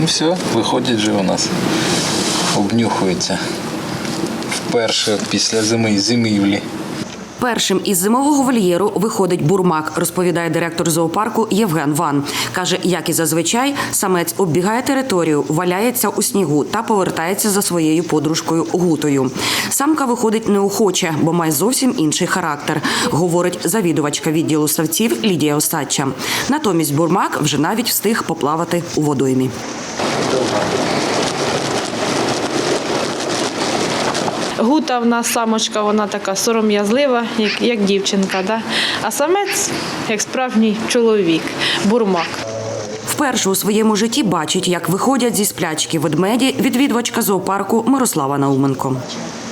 Ну все, виходять же у нас. Обнюхуються. Вперше після зими зимівлі. Першим із зимового вольєру виходить бурмак, розповідає директор зоопарку Євген Ван. Каже, як і зазвичай, самець оббігає територію, валяється у снігу та повертається за своєю подружкою гутою. Самка виходить неохоче, бо має зовсім інший характер, говорить завідувачка відділу савців Лідія Остача. Натомість бурмак вже навіть встиг поплавати у водоймі. Гута в нас самочка, вона така сором'язлива, як, як дівчинка. Да? А самець як справжній чоловік, бурмак. Вперше у своєму житті бачить, як виходять зі сплячки ведмеді відвідувачка зоопарку Мирослава Науменко.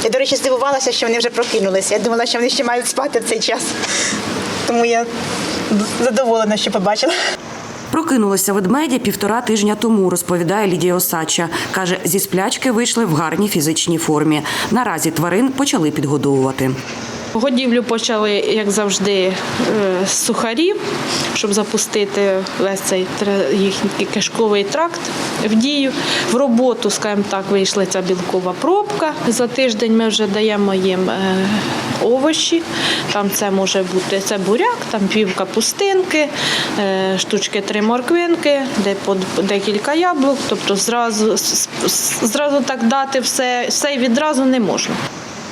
Я, до речі, здивувалася, що вони вже прокинулися. Я думала, що вони ще мають спати в цей час. Тому я задоволена, що побачила. Прокинулися ведмеді півтора тижня тому, розповідає Лідія Осадча. Каже, зі сплячки вийшли в гарній фізичній формі. Наразі тварин почали підгодовувати. Годівлю почали, як завжди, е, з сухарів, щоб запустити весь цей їхній кишковий тракт в дію. В роботу, скажімо так, вийшла ця білкова пробка. За тиждень ми вже даємо їм е, овочі. Там це може бути це буряк, там пів капустинки, е, штучки три морквинки, де по декілька яблук. Тобто зразу, зразу так дати все, все відразу не можна.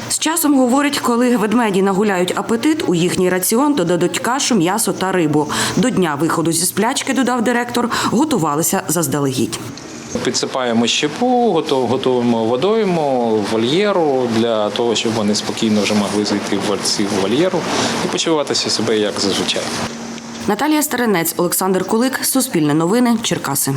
З часом говорить, коли ведмеді нагуляють апетит, у їхній раціон додадуть кашу, м'ясо та рибу. До дня виходу зі сплячки, додав директор, готувалися заздалегідь. Підсипаємо щепу, готуємо водойму, вольєру для того, щоб вони спокійно вже могли зайти в вольєру і почуватися себе як зазвичай. Наталія Старенець, Олександр Кулик, Суспільне новини, Черкаси.